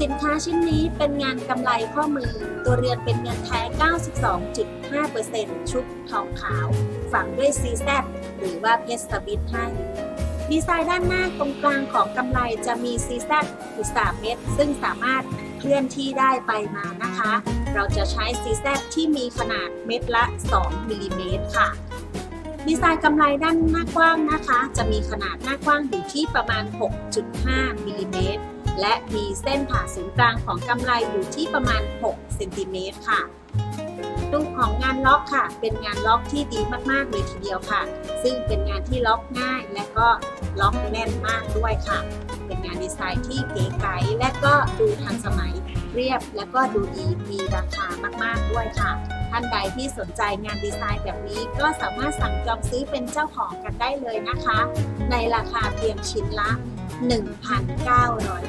สินค้าชิ้นนี้เป็นงานกำไรข้อมือ ตัวเรือนเป็นเงินแท้ 92.5%ชุบทองขาว ฝังด้วยซีแซหรือว่าเพชรสวิตให้ ดีไซน์ด้านหน้าตรงกลางของกำไรจะมีซีแซอยู่3เม็ดซึ่งสามารถเคลื่อนที่ได้ไปมานะคะ เราจะใช้ซีแซที่มีขนาดเม็ดละ 2มิลลิเมตรค่ะดีไซน์กำไรด้านหน้ากว้างนะคะ จะมีขนาดหน้ากว้างอยู่ที่ประมาณ 6.5มิลลิเมตร และมีเส้นผ่าศูนย์กลางของกำไรอยู่ที่ประมาณ 6 เซนติเมตรค่ะรูปของงานล็อกค่ะ เป็นงานล็อกที่ดีมากๆเลยทีเดียวค่ะ ซึ่งเป็นงานที่ล็อกง่ายและก็ล็อกแน่นมากด้วยค่ะ เป็นงานดีไซน์ที่เก๋ไก๋และก็ดูทันสมัยเรียบ และก็ดูดีมีราคามากๆด้วยค่ะ ท่านใดที่สนใจงานดีไซน์แบบนี้ก็สามารถสั่งจองซื้อเป็นเจ้าของกันได้เลยนะคะ ในราคาเพียงชิ้นละ 1,900